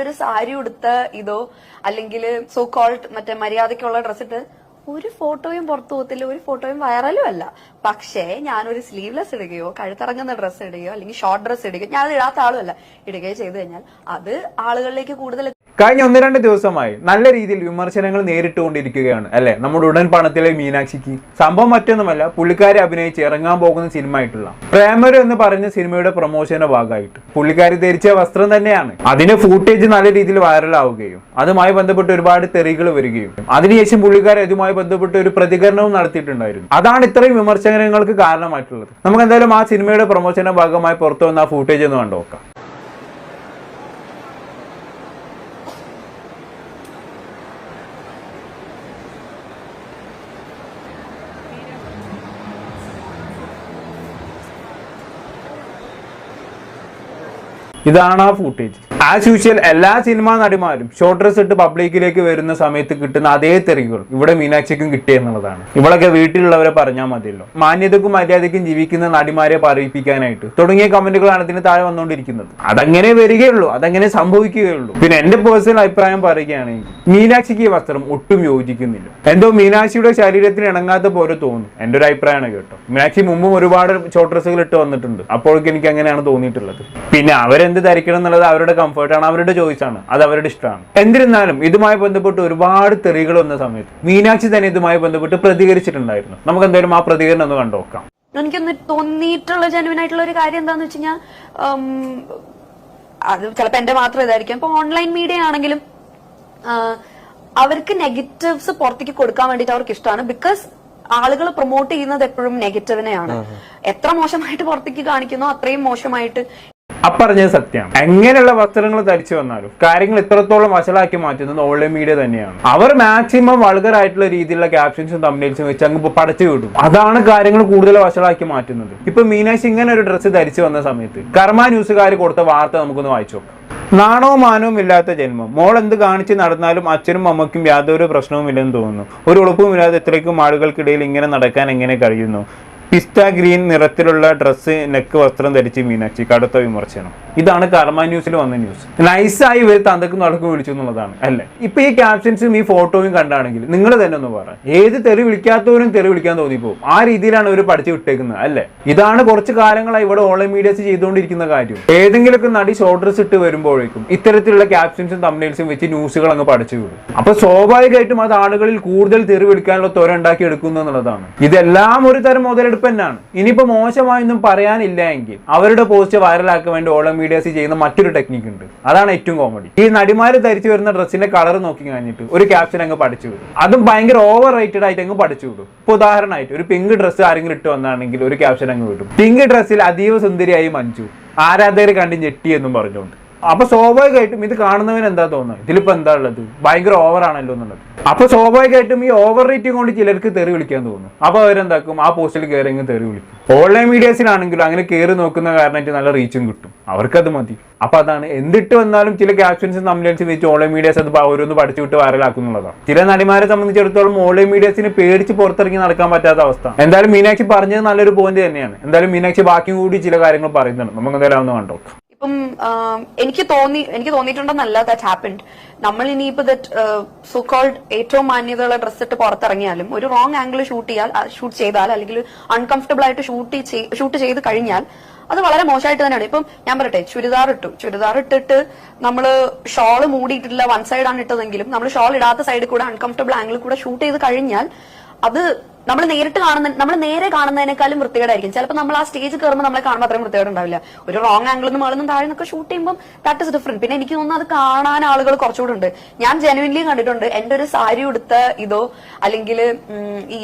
ഒരു സാരി ഉടുത്ത ഇതോ അല്ലെങ്കിൽ സോ കോൾഡ് മറ്റേ മര്യാദയ്ക്കുള്ള ഡ്രസ് ഇട്ട് ഒരു ഫോട്ടോയും പുറത്തു പോകത്തില്ല ഒരു ഫോട്ടോയും വൈറലും അല്ല. പക്ഷേ ഞാനൊരു സ്ലീവ്ലെസ് ഇടുകയോ കഴുത്തിറങ്ങുന്ന ഡ്രസ്സ് ഇടുകയോ അല്ലെങ്കിൽ ഷോർട്ട് ഡ്രസ്സ് ഇടുകയോ ഞാൻ ഇടാത്ത ആളുമല്ല ഇടുകയോ ചെയ്തു കഴിഞ്ഞാൽ അത് ആളുകളിലേക്ക് കൂടുതൽ കഴിഞ്ഞ ഒന്ന് രണ്ട് ദിവസമായി നല്ല രീതിയിൽ വിമർശനങ്ങൾ നേരിട്ടുകൊണ്ടിരിക്കുകയാണ് അല്ലെ? നമ്മുടെ ഉടൻ പണത്തിലെ മീനാക്ഷിക്ക്. സംഭവം മറ്റൊന്നുമല്ല പുള്ളിക്കാരി അഭിനയിച്ച് ഇറങ്ങാൻ പോകുന്ന സിനിമ ആയിട്ടുള്ള പ്രേമരു എന്ന് പറഞ്ഞ സിനിമയുടെ പ്രൊമോഷന്റെ ഭാഗമായിട്ട്. പുള്ളിക്കാരി ധരിച്ച വസ്ത്രം തന്നെയാണ്. അതിന് ഫൂട്ടേജ് നല്ല രീതിയിൽ വൈറലാവുകയും അതുമായി ബന്ധപ്പെട്ട് ഒരുപാട് തെറികൾ വരികയും. അതിനുശേഷം പുള്ളിക്കാരി അതുമായി ബന്ധപ്പെട്ട് ഒരു പ്രതികരണവും നടത്തിയിട്ടുണ്ടായിരുന്നു. അതാണ് ഇത്രയും വിമർശനങ്ങൾക്ക് കാരണമായിട്ടുള്ളത്. നമുക്ക് എന്തായാലും ആ സിനിമയുടെ പ്രൊമോഷന്റെ ഭാഗമായി പുറത്തു വന്ന ആ ഫൂട്ടേജ് ഒന്ന് കണ്ടു നോക്കാം ഇതാണ് ആ ഫൂട്ടേജ് ആസ് യൂഷ്വൽ എല്ലാ സിനിമാ നടിമാരും ഷോർട്ട് ഡ്രസ് ഇട്ട് പബ്ലിക്കിലേക്ക് വരുന്ന സമയത്ത് കിട്ടുന്ന അതേ തെറികൾ ഇവിടെ മീനാക്ഷിക്കും കിട്ടിയെന്നുള്ളതാണ് ഇവളൊക്കെ വീട്ടിലുള്ളവരെ പറഞ്ഞാൽ മതിയല്ലോ. മാന്യതക്കും മര്യാദയ്ക്കും ജീവിക്കുന്ന നടിമാരെ പറയിപ്പിക്കാനായിട്ട് തുടങ്ങിയ കമന്റുകളാണ് ഇതിന് താഴെ വന്നുകൊണ്ടിരിക്കുന്നത്. അതങ്ങനെ വരികയുള്ളൂ അതങ്ങനെ സംഭവിക്കുകയുള്ളൂ. പിന്നെ എന്റെ പേഴ്സണൽ അഭിപ്രായം പറയുകയാണെങ്കിൽ മീനാക്ഷിക്ക് ഈ വസ്ത്രം ഒട്ടും യോജിക്കുന്നില്ല. എന്തോ മീനാക്ഷിയുടെ ശരീരത്തിന് ഇണങ്ങാത്ത പോലെ തോന്നുന്നു എന്റെ ഒരു അഭിപ്രായമാണ് കേട്ടോ. മീനാക്ഷി മുമ്പും ഒരുപാട് ഷോർട്ട് ഡ്രസ്സുകൾ ഇട്ട് വന്നിട്ടുണ്ട്. അപ്പോഴേക്കും എനിക്ക് അങ്ങനെയാണ് തോന്നിയിട്ടുള്ളത്. പിന്നെ അവരെന്ത് ധരിക്കണം എന്നുള്ളത് അവരുടെ കംഫർട്ടാണ് അവരുടെ ചോയ്സാണ്. ആണ് അത് അവരുടെ ഇഷ്ടമാണ്. എന്നിരുന്നാലും ഇതുമായി ബന്ധപ്പെട്ട് ഒരുപാട് തെറികൾ വന്ന സമയത്ത് മീനാക്ഷി തന്നെ ഇതുമായി ബന്ധപ്പെട്ട് പ്രതികരിച്ചിട്ടുണ്ടായിരുന്നു. നമുക്ക് എന്തായാലും ആ പ്രതികരണം ഒന്ന് കണ്ടുനോക്കാം എനിക്കൊന്ന് തോന്നിയിട്ടുള്ള ജനുവൻ ആയിട്ടുള്ള ഒരു കാര്യം എന്താന്ന് വെച്ച് കഴിഞ്ഞാൽ അത് ചിലപ്പോ എന്റെ മാത്രം ഇതായിരിക്കും. ഇപ്പൊ ഓൺലൈൻ മീഡിയ ആണെങ്കിലും അവർക്ക് നെഗറ്റീവ്സ് പുറത്തേക്ക് കൊടുക്കാൻ വേണ്ടിയിട്ട് അവർക്ക് ഇഷ്ടമാണ്. ബിക്കോസ് ആളുകൾ പ്രൊമോട്ട് ചെയ്യുന്നത് എപ്പോഴും നെഗറ്റീവിനെയാണ് എത്ര മോശമായിട്ട് പുറത്തേക്ക് കാണിക്കുന്നോ അത്രയും മോശമായിട്ട് അപ്പറഞ്ഞത് സത്യമാണ് എങ്ങനെയുള്ള വസ്ത്രങ്ങൾ ധരിച്ചു വന്നാലും കാര്യങ്ങൾ ഇത്രത്തോളം വഷളാക്കി മാറ്റുന്നത് ഓൺലൈൻ മീഡിയ തന്നെയാണ്. അവർ മാക്സിമം വൾഗർ ആയിട്ടുള്ള രീതിയിലുള്ള ക്യാപ്ഷൻസും തമ്മിൽസും വെച്ച് അങ്ങ് പടച്ചു വിടും. അതാണ് കാര്യങ്ങൾ കൂടുതൽ വഷളാക്കി മാറ്റുന്നത്. ഇപ്പൊ മീനാശ് ഇങ്ങനെ ഒരു ഡ്രസ്സ് ധരിച്ചു വന്ന സമയത്ത് കർമ്മ ന്യൂസുകാർ കൊടുത്ത വാർത്ത നമുക്കൊന്ന് വായിച്ചു നാണവും മാനവും ഇല്ലാത്ത ജന്മം. മോൾ എന്ത് കാണിച്ച് നടന്നാലും അച്ഛനും അമ്മയ്ക്കും യാതൊരു പ്രശ്നവുമില്ലെന്ന് തോന്നുന്നു. ഒരു ഉളുപ്പുമില്ലാതെ ഇത്രയ്ക്കും ആളുകൾക്കിടയിൽ ഇങ്ങനെ നടക്കാൻ എങ്ങനെ കഴിയുന്നു? പിസ്ത ഗ്രീൻ നിറത്തിലുള്ള ഡ്രസ്സ് നെക്ക് വസ്ത്രം ധരിച്ച് മീനാക്ഷി കടുത്ത വിമർശനം. ഇതാണ് കർമ്മ ന്യൂസിൽ വന്ന ന്യൂസ്. നൈസായി ഇവർ തന്തക്കും നടക്കും വിളിച്ചു എന്നുള്ളതാണ് അല്ലേ? ഇപ്പൊ ഈ ക്യാപ്ഷൻസും ഈ ഫോട്ടോയും കണ്ടാണെങ്കിൽ നിങ്ങൾ തന്നെ ഒന്ന് പറ. ഏത് തെറി വിളിക്കാത്തവരും തെറി വിളിക്കാൻ തോന്നിപ്പോകും ആ രീതിയിലാണ് ഇവർ പഠിച്ചു വിട്ടേക്കുന്നത് അല്ലേ? ഇതാണ് കുറച്ച് കാലങ്ങളായി ഇവിടെ ഓൺലൈൻ മീഡിയസ് ചെയ്തുകൊണ്ടിരിക്കുന്ന കാര്യം. ഏതെങ്കിലുമൊക്കെ നടി ഷോർട്ട് ഡ്രസ് ഇട്ട് വരുമ്പോഴേക്കും ഇത്തരത്തിലുള്ള ക്യാപ്ഷൻസും തമ്മിൽസും വെച്ച് ന്യൂസുകൾ അങ്ങ് പഠിച്ചു വിടും. അപ്പൊ സ്വാഭാവികമായിട്ടും അത് ആളുകളിൽ കൂടുതൽ തെറി വിളിക്കാനുള്ള ത്വര ഉണ്ടാക്കി എടുക്കുന്നു എന്നുള്ളതാണ്. ഇതെല്ലാം ഒരു തരം മുതലെടുപ്പ് തന്നെയാണ് ഇനിയിപ്പോ മോശമായൊന്നും പറയാനില്ല എങ്കിൽ അവരുടെ പോസ്റ്റ് വൈറലാക്കാൻ വേണ്ടി ഓൾ മീഡിയാസ് ചെയ്യുന്ന മറ്റൊരു ടെക്നിക് ഉണ്ട്. അതാണ് ഏറ്റവും കോമഡി ഈ നടിമാര് ധരിച്ചു വരുന്ന ഡ്രസ്സിന്റെ കളർ നോക്കി കഴിഞ്ഞിട്ട് ഒരു ക്യാപ്ഷൻ അങ്ങ് പഠിച്ചു വിടും. അതും ഭയങ്കര ഓവർ റേറ്റഡ് ആയിട്ട് അങ്ങ് പഠിച്ചു വിടും. ഇപ്പൊ ഉദാഹരണമായിട്ട് ഒരു പിങ്ക് ഡ്രസ്സ് ആരെങ്കിലും ഇട്ട് വന്നാണെങ്കിൽ ഒരു ക്യാപ്ഷൻ അങ്ങ് വിടും. പിങ്ക് ഡ്രസ്സിൽ അതീവ സുന്ദരിയായി മഞ്ജു. ആരാധകർ കണ്ട് ഞെട്ടി എന്നും പറഞ്ഞുകൊണ്ട്. അപ്പൊ സ്വാഭാവികമായിട്ടും ഇത് കാണുന്നവന് എന്താ തോന്നുന്നത്? ഇതിലിപ്പോ എന്താ ഉള്ളത്? ഭയങ്കര ഓവർ ആണല്ലോ എന്നുള്ളത്. അപ്പൊ സ്വാഭാവികമായിട്ടും ഈ ഓവർ റേറ്റിംഗ് കൊണ്ട് ചിലർക്ക് തെറി വിളിക്കാൻ തോന്നും. അപ്പൊ അവരെന്താക്കും? ആ പോസ്റ്റിൽ കയറി തെറി വിളിക്കും. ഓൺലൈൻ മീഡിയസിലാണെങ്കിലും അങ്ങനെ കയറി നോക്കുന്ന കാരണമായിട്ട് നല്ല റീച്ചും കിട്ടും. അവർക്കത് മതി. അപ്പൊ അതാണ് എന്തിട്ട് വന്നാലും ചില ക്യാപ്ഷൻസും തമ്മിലൻസ് വെച്ച് ഓൺലൈൻ മീഡിയസ് അത് ഓരോന്ന് പഠിച്ചു വിട്ട് വൈറലാക്കുന്നുള്ളതാണ് ചില നടിമാരെ സംബന്ധിച്ചിടത്തോളം ഓൺലൈൻ മീഡിയസിന് പേടിച്ച് പുറത്തിറങ്ങി നടക്കാൻ പറ്റാത്ത അവസ്ഥ. എന്തായാലും മീനാക്ഷി പറഞ്ഞത് നല്ലൊരു പോയിന്റ് തന്നെയാണ്. എന്തായാലും മീനാക്ഷി ബാക്കി കൂടി ചില കാര്യങ്ങൾ പറയുന്നുണ്ട്. നമുക്ക് എന്തായാലും ഒന്ന് കണ്ടോക്കാം. ഇപ്പം എനിക്ക് തോന്നി എനിക്ക് തോന്നിയിട്ടുണ്ടെന്നല്ല ദാറ്റ് ഹാപ്പൻഡ് നമ്മൾ ഇനിയിപ്പോ ദറ്റ് സോ കോൾഡ് ഏറ്റവും മാന്യതയുള്ള ഡ്രസ് ഇട്ട് പുറത്തിറങ്ങിയാലും ഒരു റോങ് ആംഗിൾ ഷൂട്ട് ചെയ്യാൽ ഷൂട്ട് ചെയ്താൽ അല്ലെങ്കിൽ അൺകംഫർട്ടബിൾ ആയിട്ട് ഷൂട്ട് ഷൂട്ട് ചെയ്ത് കഴിഞ്ഞാൽ അത് വളരെ മോശമായിട്ട് തന്നെയാണ്. ഇപ്പം ഞാൻ പറയട്ടെ ചുരിദാർ ഇട്ടു. ചുരിദാർ ഇട്ടിട്ട് നമ്മൾ ഷോൾ മൂടിയിട്ടില്ല വൺ സൈഡാണ് ഇട്ടതെങ്കിലും നമ്മൾ ഷോൾ ഇടാത്ത സൈഡിൽ കൂടെ അൺകംഫർട്ടബിൾ ആംഗിളിൽ കൂടെ ഷൂട്ട് ചെയ്ത് കഴിഞ്ഞാൽ അത് നമ്മൾ നേരിട്ട് കാണുന്ന നമ്മൾ നേരെ കാണുന്നതിനേക്കാളും വൃത്തികേടായിരിക്കും. ചിലപ്പോൾ നമ്മൾ ആ സ്റ്റേജ് കയറുമ്പോൾ നമ്മളെ കാണുമ്പോൾ അത്രയും വൃത്തികേട് ഉണ്ടാവില്ല ഒരു റോങ് ആംഗിളിൽ നിന്ന് മുകളിൽ താഴെ നിന്നൊക്കെ ഷൂട്ട് ചെയ്യുമ്പോൾ ദാറ്റ് ഇസ് ഡിഫറെന്റ് പിന്നെ എനിക്ക് തോന്നുന്നു അത് കാണാൻ ആളുകൾ കുറച്ചുകൂടെ ഉണ്ട്. ഞാൻ ജെനുവിൻലി കണ്ടിട്ടുണ്ട്. എന്റെ ഒരു സാരി ഉടുത്ത ഇതോ അല്ലെങ്കിൽ ഈ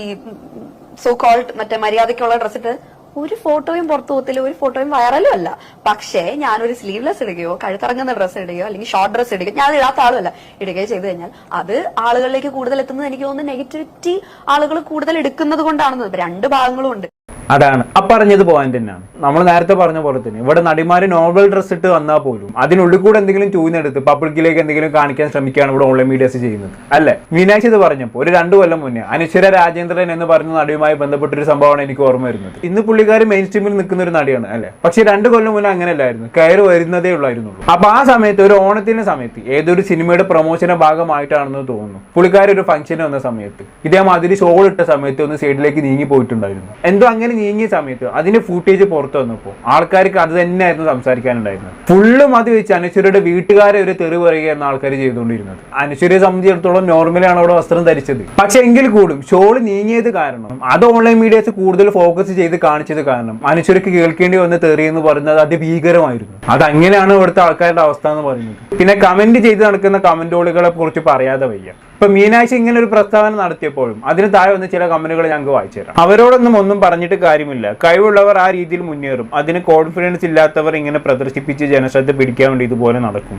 സോ കോൾഡ് മറ്റേ മര്യാദയ്ക്കുള്ള ഡ്രസ് ഇട്ട് ഒരു ഫോട്ടോയും പുറത്തു പോകത്തില്ല ഒരു ഫോട്ടോയും വൈറലും അല്ല. പക്ഷേ ഞാനൊരു സ്ലീവ്ലെസ് ഇടുകയോ കഴുത്തിറങ്ങുന്ന ഡ്രസ്സ് ഇടുകയോ അല്ലെങ്കിൽ ഷോർട്ട് ഡ്രസ്സ് ഇടുകയോ ഞാൻ ഇടാത്ത ആളുമല്ല. ഇടുകയോ ചെയ്തു കഴിഞ്ഞാൽ അത് ആളുകളിലേക്ക് കൂടുതൽ എത്തുന്നത് എനിക്ക് തോന്നുന്നു നെഗറ്റിവിറ്റി ആളുകൾ കൂടുതൽ എടുക്കുന്നത് കൊണ്ടാണെന്ന്. രണ്ട് ഭാഗങ്ങളും ഉണ്ട്. അതാണ്. ആ പറഞ്ഞത് പോയിന്റ് തന്നെയാണ്. നമ്മൾ നേരത്തെ പറഞ്ഞ പോലെ തന്നെ ഇവിടെ നടിമാര് നോവൽ ഡ്രസ് ഇട്ട് വന്നാൽ പോലും അതിനുള്ളിൽ കൂടെ എന്തെങ്കിലും ചൂന്നെടുത്ത് പബ്ലിക്കിലേക്ക് എന്തെങ്കിലും കാണിക്കാൻ ശ്രമിക്കുകയാണ് ഇവിടെ ഓൺലൈൻ മീഡിയാസ് ചെയ്യുന്നത്. അല്ലേ? മീനാക്ഷി ഇത് പറഞ്ഞപ്പോൾ ഒരു രണ്ടു കൊല്ലം മുന്നേ അനശ്വര രാജേന്ദ്രൻ എന്ന് പറഞ്ഞ നടിയുമായി ബന്ധപ്പെട്ട ഒരു സംഭവമാണ് എനിക്ക് ഓർമ്മ വരുന്നത്. ഇന്ന് പുള്ളിക്കാർ മെയിൻ സ്ട്രീമിൽ നിൽക്കുന്ന ഒരു നടിയാണ് അല്ലെ? പക്ഷെ രണ്ടു കൊല്ലം മുന്നേ അങ്ങനെയല്ലായിരുന്നു. കയറി വരുന്നതേ ഉള്ളായിരുന്നുള്ളൂ. അപ്പൊ ആ സമയത്ത് ഒരു ഓണത്തിന്റെ സമയത്ത് ഏതൊരു സിനിമയുടെ പ്രൊമോഷന്റെ ഭാഗമായിട്ടാണെന്ന് തോന്നുന്നു. പുള്ളിക്കാർ ഒരു ഫംഗ്ഷന് വന്ന സമയത്ത് ഇതേമാതിരി ഷോൾ ഇട്ട സമയത്ത് ഒന്ന് സൈഡിലേക്ക് നീങ്ങി പോയിട്ടുണ്ടായിരുന്നു. എന്തോ അങ്ങനെ നീങ്ങിയ സമയത്ത് അതിന്റെ ഫുട്ടേജ് പുറത്തു വന്നപ്പോൾ ആൾക്കാർക്ക് അത് തന്നെയായിരുന്നു സംസാരിക്കാനുണ്ടായിരുന്നത്. ഫുള്ളും അത് വെച്ച് അനശ്വരയുടെ വീട്ടുകാരെ ഒരു തെറി പറയുകയെന്ന് ആൾക്കാർ ചെയ്തുകൊണ്ടിരുന്നത്. അനശ്വരയെ സംബന്ധിച്ചിടത്തോളം നോർമലാണ് അവിടെ വസ്ത്രം ധരിച്ചത്. പക്ഷെ എങ്കിൽ കൂടും ഷോൾ നീങ്ങിയത് കാരണം അത് ഓൺലൈൻ മീഡിയസ് കൂടുതൽ ഫോക്കസ് ചെയ്ത് കാണിച്ചത് കാരണം അനശ്വരക്ക് കേൾക്കേണ്ടി വന്ന തെറി എന്ന് പറയുന്നത് അതിഭീകരമായിരുന്നു. അത് അങ്ങനെയാണ് ഇവിടുത്തെ ആൾക്കാരുടെ അവസ്ഥ എന്ന് പറയുന്നത്. പിന്നെ കമന്റ് ചെയ്ത് നടക്കുന്ന കമന്റോളുകളെ കുറിച്ച് പറയാതെ വയ്യ. ഇപ്പൊ മീനാഴ്ച ഇങ്ങനെ ഒരു പ്രസ്താവന നടത്തിയപ്പോഴും അതിന് താഴെ വന്ന് ചില കമ്പനികൾ ഞങ്ങൾക്ക് വായിച്ചു തരാം. അവരോടൊന്നും ഒന്നും പറഞ്ഞിട്ട് കാര്യമില്ല. കഴിവുള്ളവർ ആ രീതിയിൽ മുന്നേറും. അതിന് കോൺഫിഡൻസ് ഇല്ലാത്തവർ ഇങ്ങനെ പ്രദർശിപ്പിച്ച് ജനശ്രദ്ധ പിടിക്കാൻ വേണ്ടി ഇതുപോലെ നടക്കും.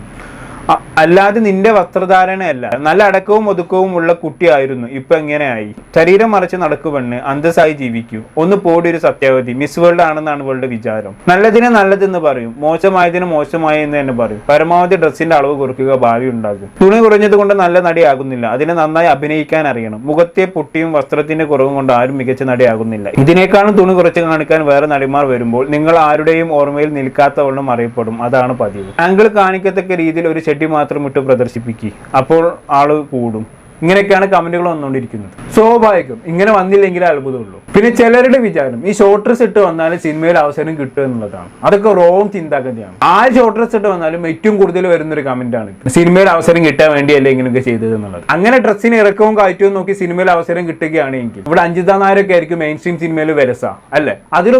അല്ലാതെ നിന്റെ വസ്ത്രധാരണയല്ല. നല്ല അടക്കവും ഒതുക്കവും ഉള്ള കുട്ടിയായിരുന്നു. ഇപ്പൊ എങ്ങനെയായി? ശരീരം മറിച്ച് നടക്കു പെണ്ണ് അന്തസ്സായി ജീവിക്കൂ. ഒന്ന് പോടി ഒരു സത്യാവധി. മിസ് വേൾഡ് ആണെന്നാണ് ഇവളുടെ വിചാരം. നല്ലതിനെ നല്ലതെന്ന് പറയും. മോശമായതിന് മോശമായി എന്ന് തന്നെ പറയും. പരമാവധി ഡ്രസ്സിന്റെ അളവ് കുറയ്ക്കുക ഭാവി ഉണ്ടാകും തുണി കുറഞ്ഞത് കൊണ്ട് നല്ല നടിയാകുന്നില്ല. അതിനെ നന്നായി അഭിനയിക്കാൻ അറിയണം. മുഖത്തെ പൊട്ടിയും വസ്ത്രത്തിന്റെ കുറവും കൊണ്ട് ആരും മികച്ച നടിയാകുന്നില്ല. ഇതിനേക്കാളും തുണി കുറച്ച് കാണിക്കാൻ വേറെ നടിമാർ വരുമ്പോൾ നിങ്ങൾ ആരുടെയും ഓർമ്മയിൽ നിൽക്കാത്തവണ്ണം അറിയപ്പെടും. അതാണ് പതിവ്. ആംഗിൾ കാണിക്കത്തക്ക രീതിയിൽ ഒരു ചെടി മാത്രം ഇട്ട് പ്രദർശിപ്പിക്കുക അപ്പോൾ ആൾ കൂടും. ഇങ്ങനെയൊക്കെയാണ് കമന്റുകൾ വന്നുകൊണ്ടിരിക്കുന്നത്. സ്വാഭാവികം ഇങ്ങനെ വന്നില്ലെങ്കിൽ അത്ഭുതമുള്ളൂ. പിന്നെ ചിലരുടെ വിചാരം ഈ ഷോർട്ട് ഡ്രസ് ഇട്ട് വന്നാലും സിനിമയിൽ അവസരം കിട്ടും എന്നുള്ളതാണ്. അതൊക്കെ റോങ് ചിന്താഗതിയാണ്. ആ ഷോർട്ട് ഡ്രസ് ഇട്ട് വന്നാലും ഏറ്റവും കൂടുതൽ വരുന്ന ഒരു കമന്റ് ആണ് സിനിമയിൽ അവസരം കിട്ടാൻ വേണ്ടിയല്ലേ ഇങ്ങനെയൊക്കെ ചെയ്തത് എന്നുള്ളത്. അങ്ങനെ ഡ്രസ്സിന് ഇറക്കവും കയറ്റവും നോക്കി സിനിമയിൽ അവസരം കിട്ടുകയാണെങ്കിൽ ഇവിടെ അഞ്ജിത നായരൊക്കെ ആയിരിക്കും മെയിൻ സ്ട്രീം സിനിമയിൽ വരസ അല്ലേ?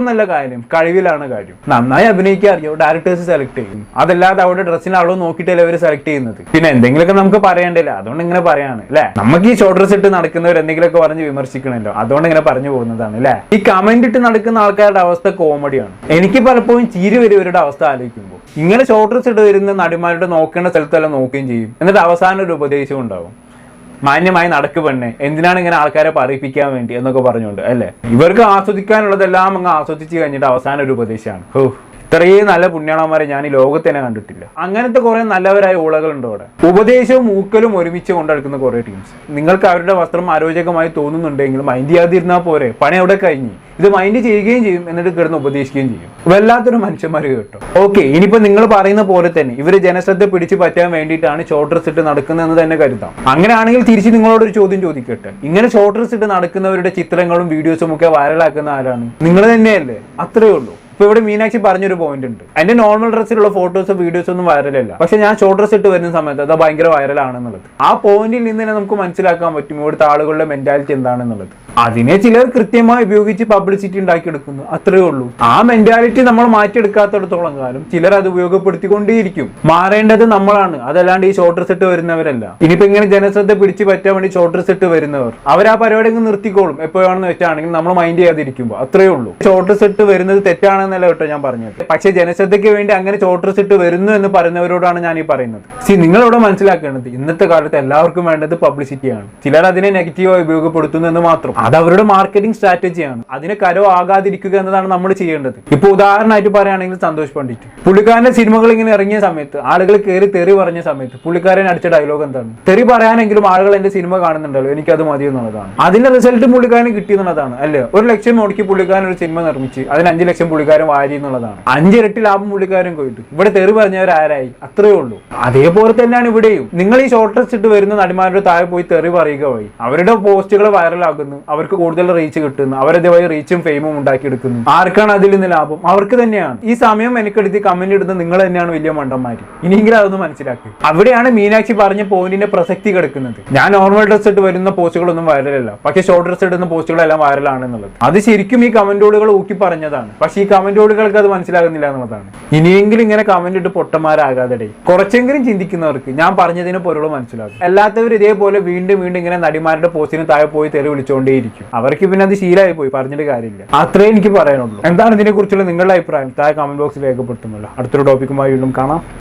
നല്ല കാര്യം കഴിവിലാണ് കാര്യം. നന്നായി അഭിനയിക്കാൻ അറിയോ ഡയറക്ടേഴ്സ് സെലക്ട് ചെയ്യും. അതല്ലാതെ അവിടെ ഡ്രസ്സിന് അളവ് നോക്കിയിട്ടല്ലേ അവർ സെലക്ട് ചെയ്യുന്നത്? പിന്നെ എന്തെങ്കിലുമൊക്കെ നമുക്ക് പറയണ്ടല്ലോ അതുകൊണ്ട് ഇങ്ങനെ പറയാണ് അല്ലേ? നമുക്ക് ഈ ഷോർട്ട് ഡ്രസ് ഇട്ട് നടക്കുന്നവർ എന്തെങ്കിലുമൊക്കെ പറഞ്ഞ് വിമർശിക്കണല്ലോ അതുകൊണ്ട് ഇങ്ങനെ പറഞ്ഞു പോകുന്നതാണ് അല്ലേ? ഈ കമന്റ് ഇട്ട് നടക്കുന്ന ആൾക്കാരുടെ അവസ്ഥ കോമഡിയാണ് എനിക്ക് പലപ്പോഴും ചിരി വരുവരുടെ അവസ്ഥ ആലോചിക്കുമ്പോൾ. ഇങ്ങനെ ഷോർട്ട് ഡ്രസ് ഇട്ട് വരുന്ന നടിമാരുടെ നോക്കേണ്ട സ്ഥലത്തെല്ലാം നോക്കുകയും ചെയ്യും. എന്നിട്ട് അവസാനം ഒരു ഉപദേശം ഉണ്ടാവും. മാന്യമായി നടക്ക് പെണ്ണെ എന്തിനാണ് ഇങ്ങനെ ആൾക്കാരെ പറയിപ്പിക്കാൻ വേണ്ടി എന്നൊക്കെ പറഞ്ഞുകൊണ്ട് അല്ലേ? ഇവർക്ക് ആസ്വദിക്കാനുള്ളതെല്ലാം അങ്ങ് ആസ്വദിച്ച് കഴിഞ്ഞിട്ട് അവസാന ഒരു ഉപദേശമാണ്. ഹോ. ഇത്രയും നല്ല പുണ്യാളന്മാരെ ഞാൻ ഈ ലോകത്ത് തന്നെ കണ്ടിട്ടില്ല. അങ്ങനത്തെ കുറെ നല്ലവരായ ഊളകളുണ്ട് അവിടെ. ഉപദേശവും മൂക്കലും ഒരുമിച്ച് കൊണ്ടെടുക്കുന്ന കുറെ ടീംസ് നിങ്ങൾക്ക് അവരുടെ വസ്ത്രം ആരോചകമായി തോന്നുന്നുണ്ടെങ്കിൽ മൈൻഡ് ചെയ്യാതിരുന്നാൽ പോരെ. പണി അവിടെ കഴിഞ്ഞു? ഇത് മൈൻഡ് ചെയ്യുകയും ചെയ്യും എന്നിട്ട് കിടന്ന് ഉപദേശിക്കുകയും ചെയ്യും. വല്ലാത്തൊരു മനുഷ്യന്മാർ കേട്ടോ. ഓക്കെ ഇനിയിപ്പോ നിങ്ങൾ പറയുന്ന പോലെ തന്നെ ഇവർ ജനശ്രദ്ധ പിടിച്ചു പറ്റാൻ വേണ്ടിയിട്ടാണ് ഷോർട്ട് ഡ്രസ് ഇട്ട് നടക്കുന്നതെന്ന് തന്നെ കരുതാം. അങ്ങനെയാണെങ്കിൽ തിരിച്ച് നിങ്ങളോട് ഒരു ചോദ്യം ചോദിക്കട്ടെ. ഇങ്ങനെ ഷോർട്ട് ഡ്രസ് ഇട്ട് നടക്കുന്നവരുടെ ചിത്രങ്ങളും വീഡിയോസും ഒക്കെ വൈറലാക്കുന്ന ആരാണ്? നിങ്ങൾ തന്നെയല്ലേ? അത്രേ ഉള്ളൂ. ഇപ്പൊ ഇവിടെ മീനാക്ഷി പറഞ്ഞൊരു പോയിന്റ് ഉണ്ട്. എന്റെ നോർമൽ ഡ്രസ്സിലുള്ള ഫോട്ടോസ് വീഡിയോസ് ഒന്നും വൈറലല്ല പക്ഷെ ഞാൻ ഷോർട്ട് ഡ്രസ് ഇട്ട് വരുന്ന സമയത്ത് അത് ഭയങ്കര വൈറലാണെന്നുള്ളത് ആ പോയിന്റിൽ നിന്ന് തന്നെ നമുക്ക് മനസ്സിലാക്കാൻ പറ്റും ഇവിടുത്തെ ആളുകളുടെ മെന്റാലിറ്റി എന്താണെന്നുള്ളത്. അതിനെ ചിലർ കൃത്യമായി ഉപയോഗിച്ച് പബ്ലിസിറ്റി ഉണ്ടാക്കിയെടുക്കുന്നു. അത്രേ ഉള്ളൂ. ആ മെന്റാലിറ്റി നമ്മൾ മാറ്റിയെടുക്കാത്തടത്തോളം കാലം ചിലർ അത് ഉപയോഗപ്പെടുത്തിക്കൊണ്ടേയിരിക്കും. മാറേണ്ടത് നമ്മളാണ്. അതല്ലാണ്ട് ഈ ഷോർട്ട് ഇട്ട് വരുന്നവരല്ല. ഇനിയിപ്പോ ഇങ്ങനെ ജനശ്രദ്ധ പിടിച്ചു പറ്റാൻ വേണ്ടി ഷോർട്ട് ഇട്ട് വരുന്നവർ അവർ ആ പരിപാടി അങ്ങ് നിർത്തിക്കോളും. എപ്പോഴാണെന്ന് വെച്ചാണെങ്കിൽ നമ്മൾ മൈൻഡ് ചെയ്യാതിരിക്കുമ്പോൾ അത്രേ ഉള്ളൂ. ഷോർട്ട് ഇട്ട് വരുന്നത് തെറ്റാണെന്നല്ല കേട്ടോ ഞാൻ പറഞ്ഞത്. പക്ഷേ ജനശ്രദ്ധയ്ക്ക് വേണ്ടി അങ്ങനെ ചോട്ടർസിട്ട് വരുന്നു എന്ന് പറയുന്നവരോടാണ് ഞാൻ ഈ പറയുന്നത്. സി നിങ്ങൾ ഇവിടെ മനസ്സിലാക്കേണ്ടത് ഇന്നത്തെ കാലത്ത് എല്ലാവർക്കും വേണ്ടത് പബ്ലിസിറ്റിയാണ് ചിലർ അതിനെ നെഗറ്റീവായി ഉപയോഗപ്പെടുത്തുന്നു എന്ന് മാത്രം. അത് അവരുടെ മാർക്കറ്റിംഗ് സ്ട്രാറ്റജിയാണ് അതിന് കരോ ആകാതിരിക്കുക എന്നതാണ് നമ്മൾ ചെയ്യേണ്ടത്. ഇപ്പൊ ഉദാഹരണമായിട്ട് പറയുകയാണെങ്കിൽ സന്തോഷ് പണ്ഡിറ്റ്. പുള്ളിക്കാരന്റെ സിനിമകൾ ഇങ്ങനെ ഇറങ്ങിയ സമയത്ത് ആളുകൾ കയറി തെറി പറഞ്ഞ സമയത്ത് പുള്ളിക്കാരൻ അടിച്ച ഡയലോഗ് എന്താണ്? തെറി പറയാനെങ്കിലും ആളുകൾ എന്റെ സിനിമ കാണുന്നുണ്ടല്ലോ എനിക്ക് അത് മതി എന്നുള്ളതാണ്. അതിന്റെ റിസൾട്ട് പുള്ളിക്കാരന് കിട്ടിയെന്നുള്ളതാണ് അല്ലേ? ഒരു ലക്ഷം മുടക്കി പുള്ളിക്കാരൻ ഒരു സിനിമ നിർമ്മിച്ച് അതിന് അഞ്ച് ലക്ഷം പുള്ളിക്കാരൻ വാരി എന്നുള്ളതാണ്. അഞ്ചിരട്ടി ലാഭം പുള്ളിക്കാരൻ പോയിട്ട് ഇവിടെ തെറി പറഞ്ഞവർ ആരായി? അത്രേ ഉള്ളൂ. അതേപോലെ തന്നെയാണ് ഇവിടെയും. നിങ്ങൾ ഈ ഷോർട്ട് ഇട്ട് വരുന്ന നടിമാരുടെ താഴെ പോയി തെറി പറയുക വഴി. അവരുടെ പോസ്റ്റുകൾ വൈറലാക്കുന്നു അവർക്ക് കൂടുതൽ റീച്ച് കിട്ടുന്നു. അവരതേപോലെ റീച്ചും ഫെയിമും ഉണ്ടാക്കിയെടുക്കുന്നു. ആർക്കാണ് അതിൽ നിന്ന് ലാഭം? അവർക്ക് തന്നെയാണ്. ഈ സമയം എനിക്കെടുത്ത് കമന്റ് ഇടുന്ന നിങ്ങൾ തന്നെയാണ് വലിയ മണ്ടന്മാര്. ഇനിയെങ്കിലും അതൊന്ന് മനസ്സിലാക്കി. അവിടെയാണ് മീനാക്ഷി പറഞ്ഞ പോയിന്റിന്റെ പ്രസക്തി കിടക്കുന്നത്. ഞാൻ നോർമൽ ഡ്രസ് ഇട്ട് വരുന്ന പോസ്റ്റുകളൊന്നും വൈറലല്ല പക്ഷേ ഷോർട്ട് ഡ്രസ് ഇടുന്ന പോസ്റ്റുകളെല്ലാം വൈറലാണെന്നുള്ളത് അത് ശരിക്കും ഈ കമന്റോടുകൾ ഊക്കി പറഞ്ഞതാണ്. പക്ഷേ ഈ കമന്റോടുകൾക്ക് അത് മനസ്സിലാകുന്നില്ല എന്നുള്ളതാണ്. ഇനിയെങ്കിലും ഇങ്ങനെ കമന്റ് ഇട്ട് പൊട്ടന്മാരാകാതെ കുറച്ചെങ്കിലും ചിന്തിക്കുന്നവർക്ക് ഞാൻ പറഞ്ഞതിന് പൊരുൾ മനസ്സിലാകും അല്ലാത്തവർ ഇതേപോലെ വീണ്ടും വീണ്ടും ഇങ്ങനെ നടിമാരുടെ പോസ്റ്റിന് താഴെ പോയി തെറി വിളിച്ചുകൊണ്ടേയിരിക്കും അവർക്ക് പിന്നെ അത് ശീലമായി പോയി പറഞ്ഞിട്ട് കാര്യമില്ല. അത്രേ എനിക്ക് പറയാനുള്ളൂ. എന്താണ് ഇതിനെക്കുറിച്ചുള്ള നിങ്ങളുടെ അഭിപ്രായം? താഴെ കമന്റ് ബോക്സിൽ രേഖപ്പെടുത്തുമല്ലോ അടുത്തൊരു ടോപ്പിക്കുമായി വീണ്ടും കാണാം.